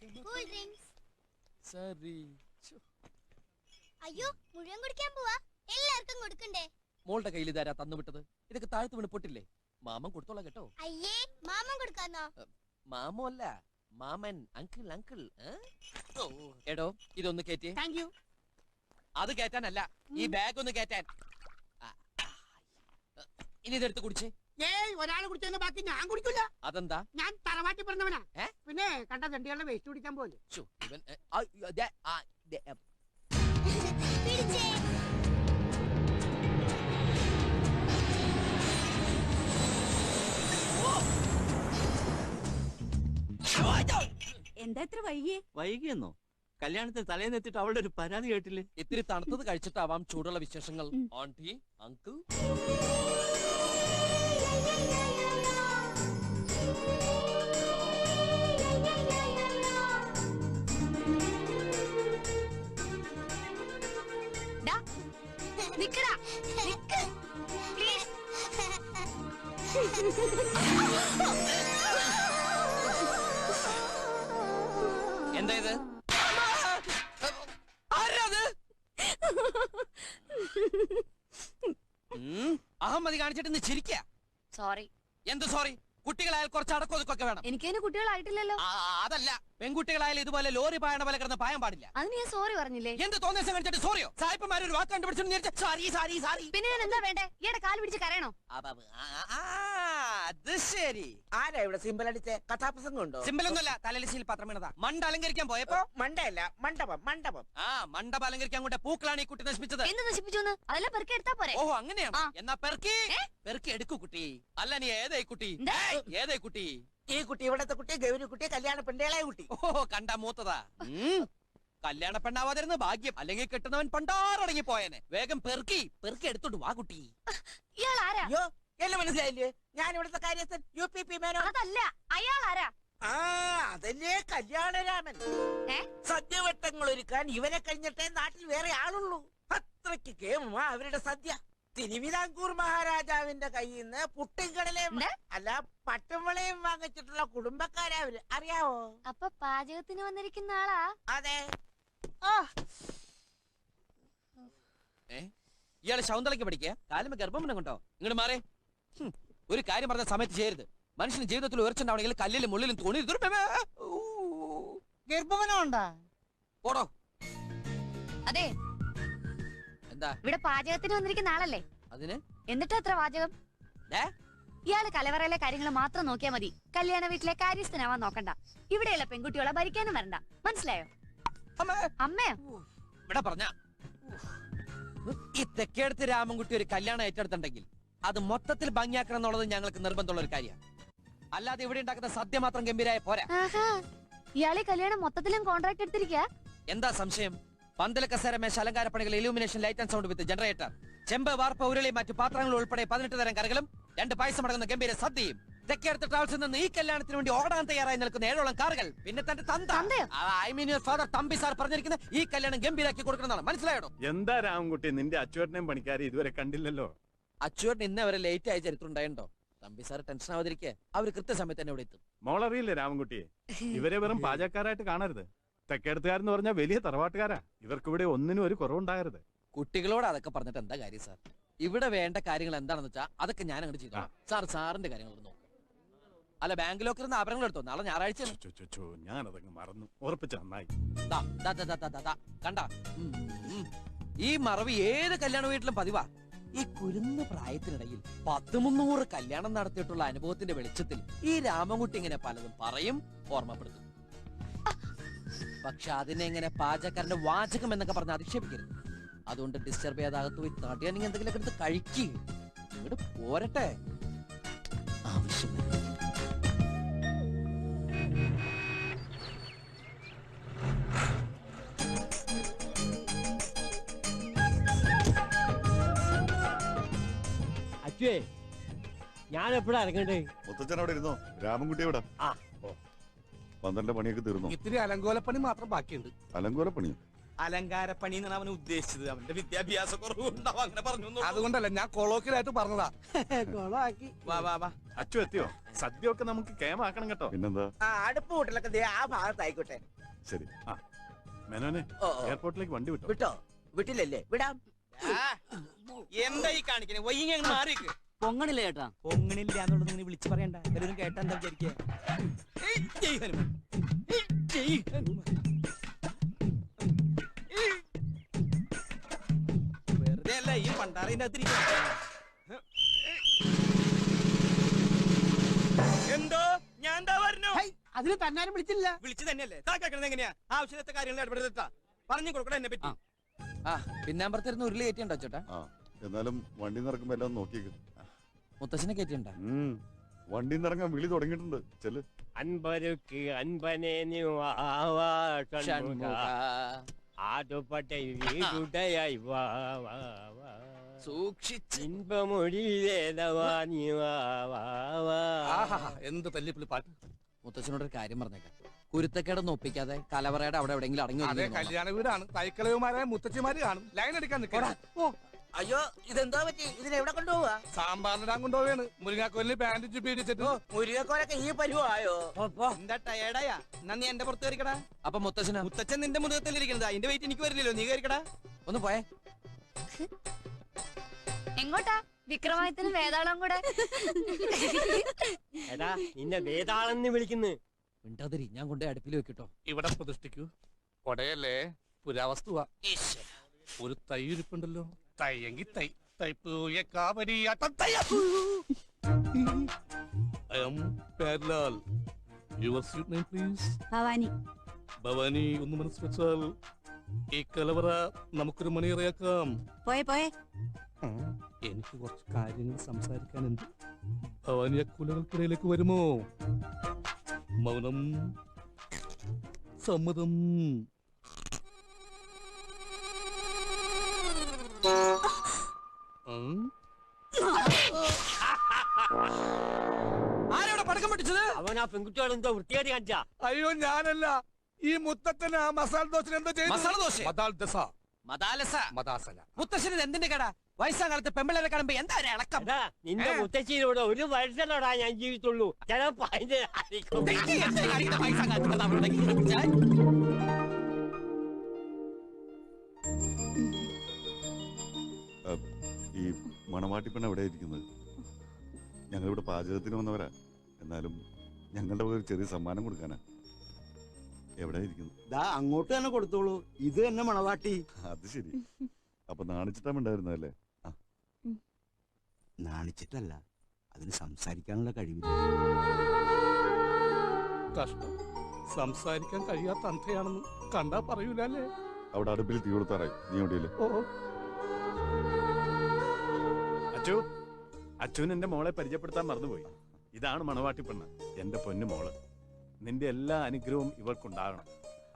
Cool drinks സരി അയ്യോ മുഴുവൻ കുടിക്കാൻ പോവാ. എല്ലാവർക്കും കൊടുക്കണ്ടേ? മോളുടെ കയ്യിൽ ഇതാരാ തന്നുവിട്ടത് ഇതൊക്കെ താഴത്ത് വീണ് പൊട്ടില്ലേ? മാമൻ കൊടുത്തോളാം കേട്ടോ. അയ്യേ മാമൻ കൊടുക്കാന്നോ? മാമോ അല്ല മാമൻ അങ്കിൾ അങ്കിൾ എടോ ഇതൊന്ന് കേറ്റി താങ്ക് യു അത് കേറ്റാനല്ല. ഈ ബാഗ് ഒന്ന് കേറ്റാൻ. ഇനി ഇതെടുത്ത് കുടിച്ചേ. ഏയ് ഒരാൾ കുടിച്ചതിന്റെ ബാക്കി ഞാൻ കുടിക്കില്ല അതെന്താ? ഞാൻ തറവാട്ടി പറഞ്ഞവനാ. പിന്നെ കണ്ട തണ്ടികളുടെ വേസ്റ്റ് കുടിക്കാൻ പോലെ ഇവൻ ആ, ആ, ദേ, ആ, ദേ, ആ, പിടിച്ചേ എന്താ ഇത്ര വൈകിയേ? വൈകിയെന്നോ? കല്യാണത്തിന് തലേന്ന് എത്തിയിട്ട് അവളുടെ ഒരു പരാതി കേട്ടില്ലേ? ഇത്തിരി തണുത്തത് കഴിച്ചിട്ടാവാം ചൂടുള്ള വിശേഷങ്ങൾ. ആണ്ടി അങ്കിൾ. നിക്കടാ. പ്ലീസ് എന്താ ഇത്? ആരാത് അഹമ്മതി കാണിച്ചിട്ട് ഇന്ന് ചിരിക്ക. സോറി. എന്ത് സോറി? കുട്ടികളായാൽ കുറച്ച് അടക്കൊതുക്കൊക്കെ വേണം. എനിക്കതിന് കുട്ടികളായിട്ടില്ലല്ലോ. ആ, അതല്ല. പെൺകുട്ടികളായാലും ഇതുപോലെ ലോറി പായണ പോലെ കിടന്ന് പായാൻ പാടില്ല. അതിന് ഞാൻ സോറി പറഞ്ഞില്ലേ? എന്ത് തോന്നിയ സോറിയോ സായിപ്പന്മാർ ഒരു വാക്ക് കണ്ടുപിടിച്ചു സാരി സാരി സാരി പിന്നെ ഞാൻ എന്താ വേണ്ടേ? ഈയുടെ കാൽ പിടിച്ച് കരയണോ? ശരി. ആരാ ഇവിടെ സിമ്പിൾ അടിച്ച? കഥാപ്രസംഗം ഉണ്ടോ സിമ്പിളൊന്നുമല്ല തലലിശയിൽ പത്രം വീണതാ മണ്ട അലങ്കരിക്കാൻ പോയപ്പോ മണ്ടയല്ല മണ്ഡപം മണ്ഡപം. ആ മണ്ഡപം അലങ്കരിക്കാൻ കൊണ്ട് പൂക്കളാണ് ഈ കുട്ടി നശിപ്പിച്ചത്. എന്ത് നശിപ്പിച്ചു അതെല്ലാം പെറുക്കി എടുത്താ പോരെ. ഓഹോ അങ്ങനെയാണ്. എന്നാ പെറുക്കി? പെറുക്കി എടുക്കൂ കുട്ടി. അല്ല നീ ഏതായി കുട്ടി? ഏതായി കുട്ടി? ഈ കുട്ടി ഇവിടത്തെ കുട്ടി ഗൗരി കുട്ടി കല്യാണ പെണ്ടേളായ കുട്ടി. ഓഹോ കണ്ട മൂത്തതാ. കല്യാണ പെണ്ണാവാതിരുന്ന ഭാഗ്യം അല്ലെങ്കിൽ കിട്ടുന്നവൻ പണ്ടാറടങ്ങി പോയനെ വേഗം പെറുക്കി പെറുക്കി എടുത്തോണ്ട് വാ കുട്ടി. ഇയാൾ ആരാ എന്നെ മനസ്സിലായില്ലേ? ഞാൻ ഇവിടുത്തെ കാര്യസ്ഥൻ യു പി പി മേനോ അതല്ല അയാൾ ആരാ ആ അതല്ലേ കല്യാണരാമൻ. ഏ? സദ്യവട്ടങ്ങൾ ഒരുക്കാൻ ഇവനെ കഴിഞ്ഞിട്ടേ നാട്ടിൽ വേറെ ആളുള്ളൂ. അത്രയ്ക്ക് കേമുമാ അവരുടെ സദ്യ. തിരുവിതാംകൂർ മഹാരാജാവിന്റെ കയ്യിൽ നിന്ന് പുട്ടിൻകടലയും എന്താ? അല്ല പട്ടുമ്പളയും വാങ്ങിച്ചിട്ടുള്ള കുടുംബക്കാരാ അവർ. അറിയാവോ? അപ്പൊ പാചകത്തിന് വന്നിരിക്കുന്ന ആളാ? അതെ. ഏ? ഇയാൾ ശൗന്തളയ്ക്ക് പഠിക്കുക കാലുമ്പ ഗർഭം കൊണ്ടോ ഇങ്ങോട്ട് മാറേ. ഒരു കാര്യം പറഞ്ഞ സമയത്ത് ചെയ്യരുത്. മനുഷ്യന് ജീവിതത്തിൽ ഉയർച്ചുണ്ടാവണമെങ്കിൽ കല്ലിലും മുള്ളിലും തുണി പോടോ. അതെ. എന്താ? ഇവിടെ പാചകത്തിന് വന്നിരിക്കുന്ന ആളല്ലേ? അതിന്? എന്നിട്ടാ എത്ര പാചകം ദേ, ഇയാൾ കലവറയിലെ കാര്യങ്ങൾ മാത്രം നോക്കിയാ മതി. കല്യാണ വീട്ടിലെ കാര്യസ്ഥനാവാൻ നോക്കണ്ട. ഇവിടെയുള്ള പെൺകുട്ടികളെ ഭരിക്കാനും വരണ്ട. മനസ്സിലായോ? അമ്മേ, അമ്മയോ? ഇവിടെ പറഞ്ഞ. ഈ തെക്കേടത്ത് രാമൻകുട്ടി ഒരു കല്യാണം ഏറ്റെടുത്തിട്ടുണ്ടെങ്കിൽ അത് മൊത്തത്തിൽ ഭംഗിയാക്കണം എന്നുള്ളത് ഞങ്ങൾക്ക് നിർബന്ധമുള്ള ഒരു കാര്യമാണ്. അല്ലാതെ ഇവിടെ ഉണ്ടാക്കുന്ന സദ്യ മാത്രം ഗംഭീരായ പോരാ. ആഹാ ഇയാളെ കല്യാണം മൊത്തത്തിലും കോൺട്രാക്ട് എടുത്തിരിക്കാ? എന്താ സംശയം? പന്തല കസേര മേശ അലങ്കാര പണികൾ illumination light and sound with generator ചെമ്പ് വാർപ്പ് ഉരുളി മറ്റു പാത്രങ്ങൾ ഉൾപ്പെടെ പതിനെട്ട് തരം കറികളും രണ്ട് പായസം അടങ്ങുന്ന ഗംഭീര സദ്യയും. തെക്കേടുത്ത് ട്രാവൽസിൽ നിന്ന് ഈ കല്യാണത്തിന് വേണ്ടി ഓടാൻ തയ്യാറായി നിൽക്കുന്ന ഏഴോളം കാറുകൾ പിന്നെ തന്റെ തന്ത? I mean your father Thampi sir പറഞ്ഞിരിക്കുന്ന ഈ കല്യാണം ഗംഭീരാക്കി കൊടുക്കണമെന്നാണ്. മനസ്സിലായോ? എന്താ രാമൻകുട്ടി നിന്റെ അച്ചുവേട്ടനെയും പണിക്കാരെ ഇതുവരെ കണ്ടില്ലല്ലോ? അച്ചുവേട്ടൻ ഇന്ന് അവരെ ലേറ്റ് ആയ ചരിത്രം ഉണ്ടായിട്ടോ തമ്പി സാർ ടെൻഷൻ ആവാതിരിക്കെ. അവർ കൃത്യസമയത്ത് തന്നെ ഇവിടെ എത്തും. മോളറിയില്ലേ രാമൻകുട്ടിയെ? ഇവരെ വെറും പാചകക്കാരായിട്ട് കാണരുത്. തെക്കേടത്തുകാരെന്ന് പറഞ്ഞാൽ വലിയ തറവാട്ടുകാരാ. ഇവർക്ക് ഇവിടെ ഒന്നിനും ഒരു കുറവുണ്ടാകരുത്. കുട്ടികളോട് അതൊക്കെ പറഞ്ഞിട്ട് എന്താ കാര്യം സാർ ഇവിടെ വേണ്ട കാര്യങ്ങൾ എന്താണെന്ന് വെച്ചാൽ അതൊക്കെ ഞാൻ അങ്ങോട്ട് ചെയ്തു സാർ സാറിന്റെ കാര്യങ്ങൾ നോക്കും. അല്ല ബാങ്ക് ലോക്കറിൽ നിന്ന് ആഭരണങ്ങൾ എടുത്തോ? നാളെ ഞായറാഴ്ച ഞാനതങ്ങ് മറന്നു. ഉറപ്പിച്ച നന്നായി. ദാ, ദാ, ദാ, ദാ, ദാ, ദാ, ദാ. കണ്ട. ഈ മറവി ഏത് കല്യാണ വീട്ടിലും പതിവാ? ഈ കുരുന്ന പ്രായത്തിനിടയിൽ പത്ത് മുന്നൂറ് കല്യാണം നടത്തിയിട്ടുള്ള അനുഭവത്തിന്റെ വെളിച്ചത്തിൽ ഈ രാമൻകുട്ടി ഇങ്ങനെ പലതും പറയും ഓർമ്മപ്പെടുത്തും. പക്ഷെ അതിനെ ഇങ്ങനെ പാചകക്കാരന്റെ വാചകം എന്നൊക്കെ പറഞ്ഞ് അധിക്ഷേപിക്കരുത്. അതുകൊണ്ട് ഡിസ്റ്റർബ് ചെയ്യാതെ അകത്ത് പോയി തടിയാണെങ്കിൽ എന്തെങ്കിലുമൊക്കെ എടുത്ത് കഴിക്കുക പോരട്ടെ. ആവശ്യം അച്ഛേ ഞാൻ എപ്പോഴാ ഇറങ്ങണ്ടേ മുത്തച്ഛൻ അവിടെ ഇരുന്നോ? രാമൻകുട്ടി എവിടെ? ആ. പന്ത്രണ്ട് പണിയൊക്കെ തീർന്നു? ഇത്തിരി അലങ്കോലപ്പണി മാത്രം ബാക്കിയുണ്ട്. അലങ്കോല പണിയോ അലങ്കാരപ്പണി എന്നാണ് അവൻ ഉദ്ദേശിച്ചത്. അവന്റെ വിദ്യാഭ്യാസ കുറവുണ്ടാവും. അങ്ങനെ പറഞ്ഞു അതുകൊണ്ടല്ല ഞാൻ കൊളോക്കിലായിട്ട് പറഞ്ഞതാ. കൊളാക്കി. വാ വാ വാ. അച്ചു എത്തിയോ? സദ്യ ഒക്കെ നമുക്ക് കേമാക്കണം കേട്ടോ. പിന്നെന്താ? ആ അടുപ്പ് കൂട്ടലൊക്കെ ദേ ആ ഭാഗത്തായിക്കോട്ടെ. ശരി. ആ മേനോനെ ഓ ഓ. എയർപോർട്ടിലേക്ക് വണ്ടി വിട്ടോ? വിട്ടോ? വിട്ടില്ലല്ലേ? വിടാം. എന്താ ഈ കാണിക്കണേ? വൈകി അങ്ങ് മാറിക്ക് പൊങ്ങണില്ല ചേട്ടാ. പൊങ്ങണില്ല എന്നുള്ളത് നിങ്ങൾ വിളിച്ചു പറയണ്ട. എല്ലാവരും കേട്ടാ എന്താ വിചാരിക്കുക ജയ് ഹനുമാൻ. ജയ് ഹനുമാൻ. വെറുതെ അല്ല ഈ പണ്ടാറിന്റെ അകത്തിരിക്കുക എന്തോ? ഞാൻ എന്താ പറഞ്ഞു? അതിന് തന്നാരും വിളിച്ചില്ല. വിളിച്ചു തന്നെയല്ലേ? താ കേൾക്കണത് എങ്ങനെയാ? ആവശ്യത്തെ കാര്യങ്ങൾ ഇടപെടുത്താ പറഞ്ഞു കൊടുക്കണം എന്നെ പറ്റി. ആ. പിന്നാമ്പറത്തിരുന്ന് ഉരുളി കയറ്റിയുണ്ടോ ചേട്ടാ? ആ. എന്നാലും വണ്ടി നിറക്കുമ്പോ എല്ലാം നോക്കിയേക്ക്. മുത്തശ്ശനെ കയറ്റിയുണ്ടോ ഉം. വണ്ടി നിറങ്ങാൻ വിളി തുടങ്ങിയിട്ടുണ്ട്. ചെൽ അൻപരുക്ക് അൻപനെ ഷൺമുഖ. ആടുപട്ടെ വീടുടയായി വാവാ സൂക്ഷിച്ച്. ഇൻപമൊഴിയിലേതവാ നീ ആഹാ എന്ത് തല്ലിപ്പിളി പാട്ട്. മുത്തച്ഛനോട് ഒരു കാര്യം പറഞ്ഞേക്കാം. കുരുത്തക്കേടൊന്നും ഒപ്പിക്കാതെ കലവറയുടെ അവിടെ എവിടെയെങ്കിലും അടങ്ങി അതെ ഒതുങ്ങി. കല്യാണ വീടാണ്. തൈക്കളവുമാരായ മുത്തച്ഛിമാര് കാണും. ലൈൻ എടുക്കാൻ നിൽക്കണം അയ്യോ ഇതെന്താ പറ്റി? ഇതിനെവിടെ കൊണ്ടുപോവാ? സാമ്പാറിനിടാൻ കൊണ്ടുപോവാണ്. മുരിങ്ങാക്കോലിന് ബാൻഡേജ് പീഡിച്ചിട്ട് മുരുകക്കോലൊക്കെ ഈ പരുവായോ? എന്താ ടയർഡായാ? എന്നാ നീ എന്റെ പുറത്ത് കയറിക്കടാ. അപ്പൊ മുത്തച്ഛന? മുത്തച്ഛൻ നിന്റെ മുഖത്തല്ലിരിക്കുന്നത് അതിന്റെ വെയിറ്റ് എനിക്ക് വരില്ലല്ലോ. നീ കയറിക്കടാ. ഒന്ന് പോയേ. എങ്ങോട്ടാ? വിക്രമായത്തിന് വേതാളം കൂടെ. എടാ നിന്നെ വേതാളെന്ന് വിളിക്കുന്നു. മിണ്ടാതിരി ഞാൻ കൊണ്ടേ അടുപ്പിൽ വെക്കിട്ടോ. ഇവിടെ പ്രതിഷ്ഠിക്കൂ. കൊടയല്ലേ? പുരാവസ്തുവാ. ഒരു തൈ ഇരിപ്പുണ്ടല്ലോ. തയ്യെങ്കി തൈ തൈപ്പൂയ കാവരിയാട്ടം I am പേർലാൽ your sweet name please Bhavani. Bhavani ഒന്ന് മനസ്സ് വെച്ചാൽ ഈ കലവറ നമുക്കൊരു മണിയറയാക്കാം പോയെ പോയെ. എനിക്ക് കുറച്ച് കാര്യങ്ങൾ സംസാരിക്കാനുണ്ട്. ഭവാനി ആ കുലകൾക്കിടയിലേക്ക് വരുമോ? മൗനം സമ്മതം. ഉം. പടക്കം പൊട്ടിച്ചത്? അവൻ ആ വൃത്തിയായിട്ട് കാണിച്ചാ. അയ്യോ ഞാനല്ല. ഈ മുത്തച്ഛന് ആ മസാല ദോശ എന്താ മസാല ദോശ? മതാൽ ദസ. മതാലസ മതാസല മുത്തശ്ശന് എന്തിന്റെ കട? വയസ്സാം കാലത്ത് പെമ്പിളരെ കാണുമ്പോ എന്താ ഒരു ഇളക്കം നിന്റെ? മുത്തശ്ശിയിലൂടെ ഒരു വർഷത്തോടാ ഞാൻ ജീവിച്ചുള്ളൂ. ചിലപ്പോ അതിന്റെ മണവാട്ടി പെണ്ണ് എവിടെ ഇരിക്കുന്നത്? ഞങ്ങളിവിടെ പാചകത്തിന് വന്നവരാ. എന്നാലും ഞങ്ങളുടെ ഒരു ചെറിയ സമ്മാനം കൊടുക്കാനാ. എവിടെ ഇരിക്കുന്നു ദാ അങ്ങോട്ട് തന്നെ കൊടുത്തോളൂ. ഇത് തന്നെ മണവാട്ടി. അത് ശരി. അപ്പൊ നാണിച്ചിട്ടാമുണ്ടായിരുന്നല്ലേ നാണിച്ചിട്ടല്ല. അതിന് സംസാരിക്കാനുള്ള കഴിവില്ല. കഷ്ടം. സംസാരിക്കാൻ കഴിയാത്ത അന്ധയാണെന്ന് കണ്ടാ പറയൂലേ അവിടെ അടുപ്പിൽ തീ കൊടുത്താറായി. നീ എവിടെയല്ലേ? ഓ അച്ചു അച്ചുവിന് എന്റെ മോളെ പരിചയപ്പെടുത്താൻ മറന്നുപോയി. ഇതാണ് മണവാട്ടി പെണ്ണ് എന്റെ പൊന്നു മോൾ. നിന്റെ എല്ലാ അനുഗ്രഹവും ഇവൾക്കുണ്ടാകണം.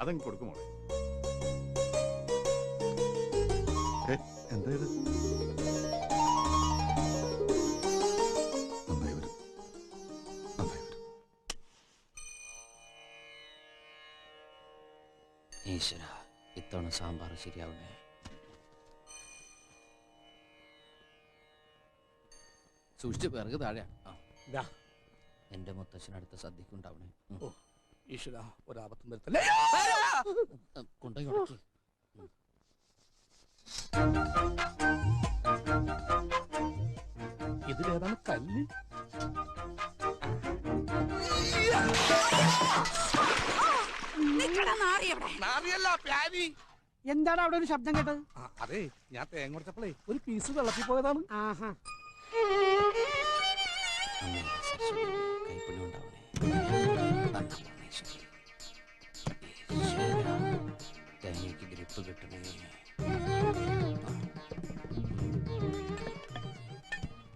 അതങ്ങ് കൊടുക്കും മോളെ. എന്താ ഇത്? ഈശ്വര ഇത്തവണ സാമ്പാർ ശരിയാവണേ സൂക്ഷിച്ച് പിറക് താഴെ. ദാ. എന്റെ മുത്തശ്ശനടുത്ത സദ്യക്കുണ്ടാവണേ ഉം. ഓ. ഈശ്വര ഒരാപത്തും വരുത്തല്ലേ? കൊണ്ടുപോയി ഉടക്കി ഇതിലേതാണ് കല്ല്? എന്താണ് അവിടെ ഒരു ശബ്ദം കേട്ടത്? അതെ ഞാൻ തേങ്ങ കൊടുത്തപ്പോഴേ ഒരു പീസ് വെള്ളത്തിൽ പോയതാണ്. ആഹാ. ഗ്രിപ്പ് കിട്ടണേ.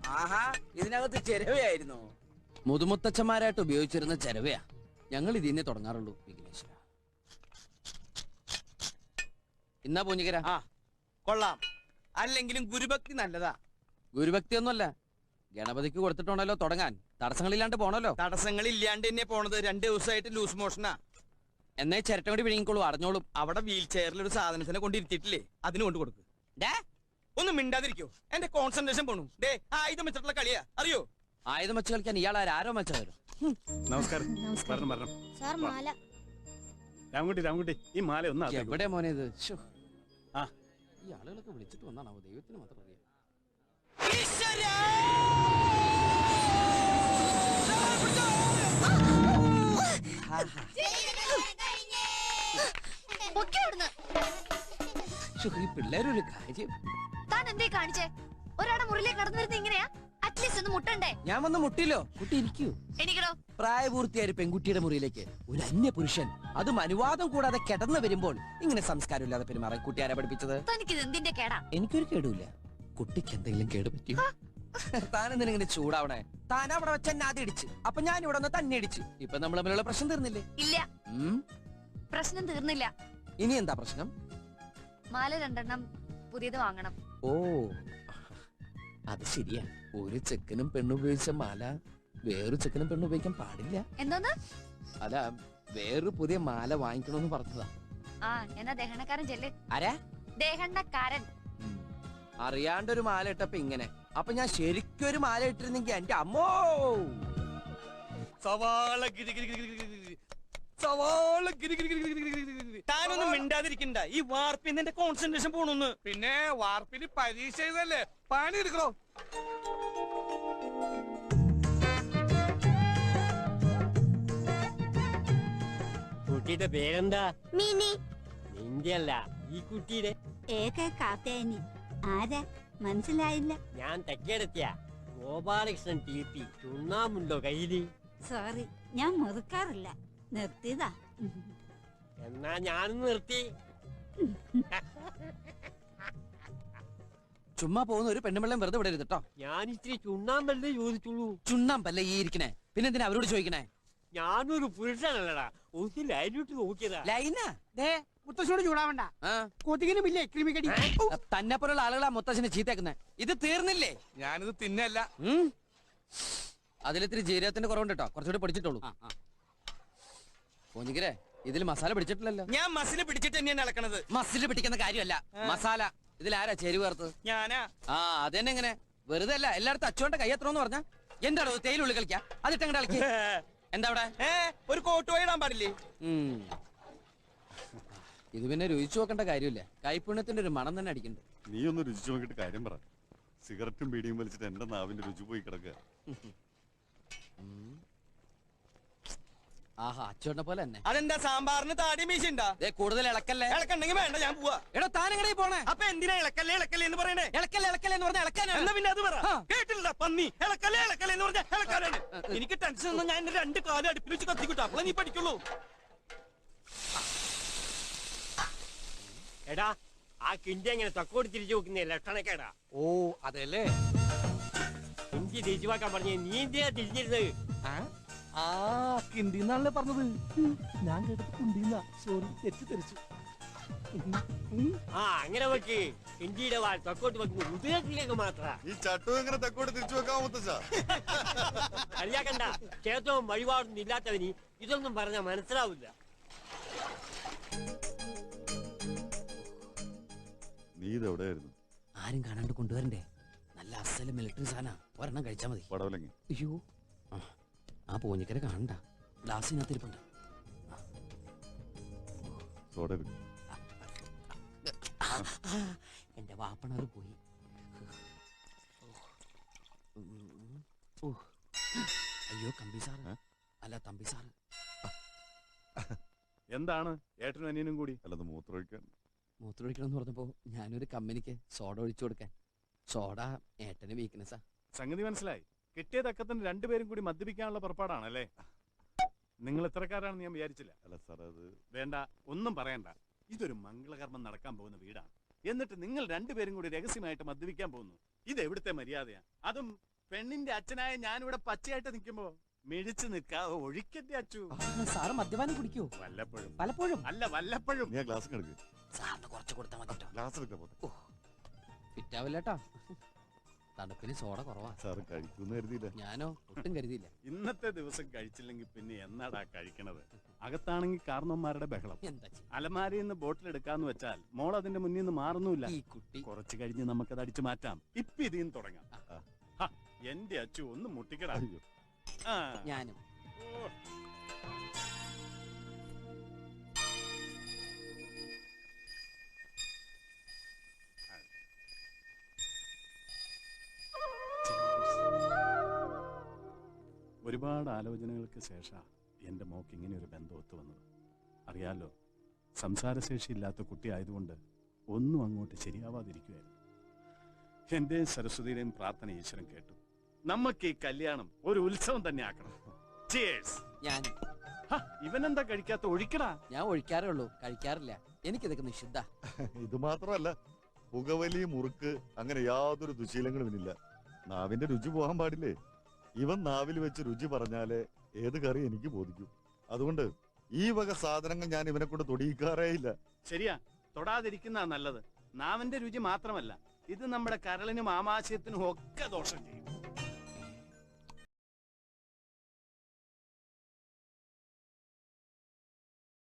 ആഹാ ഇതിനകത്ത് ചെരവയായിരുന്നു. മുതുമുത്തച്ഛന്മാരായിട്ട് ഉപയോഗിച്ചിരുന്ന ചെരവയാ. ഞങ്ങൾ ഇതിന്നെ തുടങ്ങാറുള്ളൂ വിഘ്നേശ്വര. ഇന്നാ പൂഞ്ഞിക്കര. ആ കൊള്ളാം. അല്ലെങ്കിലും ഗുരുഭക്തി നല്ലതാ. ഗുരുഭക്തി ഒന്നുമല്ല ഗണപതിക്ക് കൊടുത്തിട്ടുണ്ടല്ലോ തുടങ്ങാൻ. തടസ്സങ്ങളില്ലാണ്ട് പോണല്ലോ. തടസ്സങ്ങൾ ഇല്ലാണ്ട് തന്നെ പോണത് രണ്ട് ദിവസമായിട്ട് ലൂസ് മോഷനാ എന്നേ ചിരട്ടം കൂടി വിഴുങ്ങിക്കോളൂ അറിഞ്ഞോളും അവിടെ വീൽ ചെയറിൽ ഒരു സാധനത്തിനെ കൊണ്ടിരുത്തിയിട്ടില്ലേ അതിന് കൊണ്ട് കൊടുക്ക്. ഡേ. ഒന്നും മിണ്ടാതിരിക്കോ. എന്റെ കോൺസെൻട്രേഷൻ പോണു. ഡേ ആയുധം വെച്ചിട്ടുള്ള കളിയാ. അറിയോ? ആയുധം വെച്ച് കളിക്കാൻ ഇയാൾ ആരോ? വെച്ചവരും നമസ്കാരം. സാർ മാല. രാമൻകുട്ടി രാമൻകുട്ടി ഈ മാല ഒന്ന് എവിടെ മോനെ ഇത്? ആ. ഈ ആളുകളൊക്കെ വിളിച്ചിട്ട് വന്നാണോ ദൈവത്തിന് മാത്രം അറിയാം. പിള്ളേരൊരു കാര്യം. താൻ എന്തേ കാണിച്ചേ? ഒരാടെ മുറിയിലേക്ക് കടന്നു വരുന്നത് ഇങ്ങനെയാ അറ്റ്ലീസ്റ്റ് ഒന്ന് മുട്ടണ്ടേ? ഞാൻ വന്ന് മുട്ടില്ലോ. കുട്ടി ഇരിക്കൂ. എനിക്കടോ. പ്രായപൂർത്തിയായ ഒരു പെൺകുട്ടിയുടെ മുറിയിലേക്ക് ഒരു അന്യ പുരുഷൻ അതും അനുവാദം കൂടാതെ കിടന്നു വരുമ്പോൾ ഇങ്ങനെ സംസ്കാരമില്ലാതെ പെരുമാറാൻ കുട്ടി ആരാ പഠിപ്പിച്ചത്? തനിക്കിത് എന്തിന്റെ കേടാ? എനിക്കൊരു കേടുമില്ല. കുട്ടിക്ക് എന്തെങ്കിലും കേട് താനെന്തിനെ ചൂടാവണേ? താൻ അവിടെ വെച്ച് എന്നെ ആദ്യം ഇടിച്ച്. അപ്പൊ ഞാൻ ഇവിടെ ഒന്ന് തന്നെ ഇടിച്ച്. ഇപ്പൊ നമ്മൾ തമ്മിലുള്ള പ്രശ്നം തീർന്നില്ലേ? ഇല്ല. ഉം? പ്രശ്നം തീർന്നില്ല. ഇനി എന്താ പ്രശ്നം? മാല രണ്ടെണ്ണം പുതിയത് വാങ്ങണം. ഓ. അത് ശരിയാ. ഒരു ചെക്കനും പെണ്ണുപയോഗിച്ച മാല വേറൊരു ചെക്കനും പെണ്ണുപയോഗിക്കാൻ പാടില്ല. എന്തോന്ന്? അല്ല വേറൊരു പുതിയ മാല വാങ്ങിക്കണമെന്ന് പറഞ്ഞതാ. ആ എന്നാ ദഹനക്കാരൻ ചെല്ല്. ആരാ? ദഹനക്കാരൻ അറിയാണ്ടൊരു മാല ഇട്ടപ്പോ ഇങ്ങനെ അപ്പൊ ഞാൻ ശരിക്കും ഒരു മാല ഇട്ടിരുന്നെങ്കിൽ എന്റെ അമ്മോ സവാള ഗിരി ഗിരി ഗിരി ഗിരി ഗിരി ഗിരി. സവാള ഗിരി ഗിരി ഗിരി ഗിരി ഗിരി ഗിരി ഗിരി. താനൊന്നും മിണ്ടാതിരിക്കണ്ട ഈ വാർപ്പിൽ നിന്റെ കോൺസെൻട്രേഷൻ പോണൊന്ന് പിന്നെ വാർപ്പിന് പരീക്ഷ ചെയ്തല്ലേ പണി എടുക്കണോ കുട്ടിയുടെ പേരെന്താ മിനി നിന്റെ അല്ല ഈ കുട്ടിയുടെ ഏക കാത്തേനി ആരാ? മനസ്സിലായില്ല. ഞാൻ തെക്കെടുത്തിയ. ഗോപാലകൃഷ്ണൻ ടി പി ചുണ്ണാമുണ്ടോ കയ്യിൽ? സോറി ഞാൻ മുറുക്കാറില്ല. നിർത്തിയതാ. എന്നാ ഞാനും നിർത്തി. ചുമ്മാ പോകുന്ന ഒരു പെണ്ണുമ്പിള്ളം വെറുതെ വിടരുത് കേട്ടോ ഞാൻ ഇത്തിരി ചുണ്ണാമ്പല്ലേ ചോദിച്ചുള്ളൂ. ചുണ്ണാമ്പല്ല ഈ ഇരിക്കണേ? പിന്നെ എന്തിനാ അവരോട് ചോദിക്കണേ? ഞാനൊരു പുരുഷനല്ലടാ. ഒന്ന് ലൈനിട്ട് നോക്കിയതാ. ലൈന? ദേ മുത്തശ്ശോട് ചൂടാവണ്ട. കൊതുകിനും ഇല്ലേ ക്രിമിക്കടി തന്നെ പോലുള്ള ആളുകളാ മുത്തശ്ശനെ ചീത്തേക്കുന്നേ. ഇത് തീർന്നില്ലേ? ഞാനിത് തിന്നല്ല? അതിലിത്തിരി ജീരകത്തിന്റെ കുറവുണ്ട് കേട്ടോ കുറച്ചുകൂടി പിടിച്ചിട്ടുള്ളൂ പോഞ്ഞിക്കരെ ഇതിൽ മസാല പിടിച്ചിട്ടില്ലല്ലോ. ഞാൻ മസിൽ പിടിച്ചിട്ട് തന്നെയാണ് ഇളക്കണത് മസിൽ പിടിക്കുന്ന കാര്യമല്ല. മസാല. ഇതിൽ ആരാ ചേരുവ ചേർത്ത് ഞാനാ. ആ അതന്നെ എങ്ങനെ വെറുതെ അല്ല എല്ലായിടത്തും അച്ചുകൊണ്ട് കൈ എത്തണമെന്ന് പറഞ്ഞ? എന്താണോ തേയിലുള്ളിൽ കളിക്കാ? അതിട്ടങ്ങടെ കളിക്ക എന്താ അവിടെ? ഏ ഒരു കോട്ട് പോയി ഇടാൻ പാടില്ലേ. ഇത് പിന്നെ രുചിച്ചു നോക്കേണ്ട കാര്യമില്ല? കൈപ്പുണ്യത്തിന്റെ ഒരു മണം തന്നെ അടിക്കുന്നുണ്ട് നീ ഒന്ന് രുചിച്ചു നോക്കിയിട്ട് കാര്യം പറ. സിഗരറ്റും ബീഡിയും വലിച്ചിട്ട് എന്റെ നാവിന്റെ രുചി പോയി കിടക്കുക. ആഹാ അച്ചോട്ടെ പോലെ തന്നെ. അതെന്താ സാമ്പാറിന് താടി മീശ ഉണ്ടാ ദേ, കൂടുതൽ ഇളക്കല്ലേ? ഇളക്കണ്ടെങ്കിൽ വേണ്ട ഞാൻ പോവാ. എടോ താനെങ്ങനെ പോണേ? അപ്പൊ എന്തിനാ ഇളക്കല്ലേ ഇളക്കല്ലേ എന്ന് പറയണേ? ഇളക്കല്ലേ ഇളക്കല്ലേ എന്ന് പറഞ്ഞാൽ ഇളക്കാനാണ്. എന്നാ പിന്നെ അത് പറ. കേട്ടില്ല പന്നി. ഇളക്കല്ലേ ഇളക്കല്ലേ എന്ന് പറഞ്ഞാൽ ഇളക്കാനാണ്. എനിക്ക് ടെൻഷൻ ഒന്നും ഞാൻ രണ്ട് കാലം അടുപ്പിൽ വെച്ച് കത്തിക്കൂട്ടാ. അപ്പോളെ നീ പഠിക്കുള്ളൂ. എടാ ആ കിണ്ടി അങ്ങനെ തക്കോട് തിരിച്ചു നോക്കുന്നേ ലക്ഷണക്കേടാ. ഓ അതല്ലേ? കിണ്ടി തിരിച്ചു വെക്കാൻ പറഞ്ഞേ നീ എന്തിനാ തിരിഞ്ഞിരുന്നത്? ആ കിണ്ടിന്നാണല്ലേ പറഞ്ഞത്. ഞാൻ കേട്ടത് കുണ്ടിന്നാ. സോറി തെറ്റിദ്ധരിച്ചു. ആ അങ്ങനെ വെക്ക്. കിണ്ടിയുടെ വാൽ തക്കോട്ട് വെക്കുന്നു ഉദയത്തിലേക്ക് മാത്ര. ഈ ചട്ടു എങ്ങനെ തെക്കോട്ട് തിരിച്ചു വെക്കാൻ മുത്തച്ഛ കളിയാക്കണ്ട ക്ഷേത്രവും വഴിപാടൊന്നും ഇല്ലാത്തവന് ഇതൊന്നും പറഞ്ഞാ മനസ്സിലാവില്ല. നീ ഇത് എവിടെയായിരുന്നു? ആരും കാണാണ്ട് കൊണ്ടുവരണ്ടേ? നല്ല അസൽ മിലിറ്ററി സാധന. ഒരെണ്ണം കഴിച്ചാ മതി. പടവലങ്ങി അയ്യോ. ആ, ആ പൂഞ്ഞിക്കര കാണണ്ട. ഗ്ലാസ്സിനകത്തിരിപ്പുണ്ട് സോഡ എടുക്കും എന്റെ വാപ്പണത് പോയി. ഓ. അയ്യോ കമ്പി സാറ്. അല്ല തമ്പി സാറ്. എന്താണ്? ഏട്ടനും അനിയനും കൂടി? അല്ലത് മൂത്രമൊഴിക്കാൻ. മൂത്രമൊഴിക്കണം എന്ന് പറഞ്ഞപ്പോ ഞാനൊരു കമ്പനിക്ക് സോഡ ഒഴിച്ചു കൊടുക്കാൻ. സോഡ ഏട്ടന് വീക്ക്നെസ്സാ സംഗതി മനസ്സിലായി. കിട്ടിയ തക്കത്തിന് രണ്ടുപേരും കൂടി മദ്യപിക്കാനുള്ള പുറപ്പാടാണല്ലേ? നിങ്ങൾ ഇത്രക്കാരാണെന്ന് ഞാൻ വിചാരിച്ചില്ല. അല്ല സാർ അത് വേണ്ട ഒന്നും പറയണ്ട. ഇതൊരു മംഗളകർമ്മം നടക്കാൻ പോകുന്ന വീടാണ്. എന്നിട്ട് നിങ്ങൾ രണ്ടുപേരും കൂടി രഹസ്യമായിട്ട് മദ്യപിക്കാൻ പോകുന്നു. ഇത് എവിടുത്തെ മര്യാദയാ? അതും പെണ്ണിന്റെ അച്ഛനായ ഞാൻ ഇവിടെ പച്ചയായിട്ട് നിൽക്കുമ്പോ മിഴിച്ചു നിൽക്കാ ഒഴിക്കട്ടെ അച്ചു. സാറ് മദ്യപാനം കുടിക്കോ? വല്ലപ്പോഴും. പലപ്പോഴും അല്ല വല്ലപ്പോഴും. ഞാൻ ഗ്ലാസ് കിടക്ക് സാറിന് കുറച്ച് കൊടുത്താൽ മതി ഗ്ലാസ് എടുക്കാൻ പോട്ടെ. ഫിറ്റാവില്ലേട്ടാ തണുപ്പിന് സോഡ കുറവാ. സാർ കഴിക്കൂന്ന് കരുതിയില്ല. ഞാനോ? ഒട്ടും കരുതിയില്ല. ഇന്നത്തെ ദിവസം കഴിച്ചില്ലെങ്കിൽ പിന്നെ എന്നാടാ കഴിക്കണത്? അകത്താണെങ്കിൽ കാർന്നോന്മാരുടെ ബഹളം. എന്താ ചെയ്യ? നിന്ന് ബോട്ടിൽ എടുക്കാന്ന് വെച്ചാൽ മോൾ അതിന്റെ മുന്നിൽ നിന്ന് മാറുന്നുമില്ല. ഈ കുട്ടി കുറച്ച് കഴിഞ്ഞ് നമുക്കത് അടിച്ചു മാറ്റാം. ഇപ്പൊ ഇതിന്ന് തുടങ്ങാം. എന്റെ അച്ചു ഒന്ന് മുട്ടിക്കടാ. ഞാനും. ഒരുപാട് ആലോചനകൾക്ക് ശേഷം എന്റെ മോക്ക് ഇങ്ങനെ ഒരു ബന്ധം ഒത്തു വന്നത്. അറിയാലോ സംസാരശേഷി ഇല്ലാത്ത കുട്ടി ആയതുകൊണ്ട് ഒന്നും അങ്ങോട്ട് ശരിയാവാതിരിക്കുമായിരുന്നു എന്റെ സരസ്വതിയുടെയും പ്രാർത്ഥന ഈശ്വരൻ കേട്ടു. നമുക്ക് ഈ കല്യാണം ഒരു ഉത്സവം തന്നെ ആക്കണം. Cheers. ഞാൻ. ഹ, ഇവനെന്താ കഴിക്കാത്ത ഒഴിക്കടാ? ഞാൻ ഒഴിക്കാറേ ഉള്ളൂ കഴിക്കാറില്ല. എനിക്കിതൊക്കെ നിഷിദ്ധ. ഇത് മാത്രമല്ല പുകവലി മുറുക്ക് അങ്ങനെ യാതൊരു ദുശീലങ്ങളും ഇല്ല നാവിന്റെ രുചി പോകാൻ പാടില്ലേ? ഇവൻ നാവിൽ വെച്ച് രുചി പറഞ്ഞാലേ ഏത് കറി എനിക്ക് ബോധിക്കും. അതുകൊണ്ട് ഈ വക സാധനങ്ങൾ ഞാൻ ഇവനെ കൊണ്ട് തൊടിയിക്കാറേ ഇല്ല. ശരിയാ തൊടാതിരിക്കുന്ന നല്ലത്. നാവിന്റെ രുചി മാത്രമല്ല ഇത് നമ്മുടെ കരളിനും ആമാശയത്തിനും ഒക്കെ ദോഷം ചെയ്യും.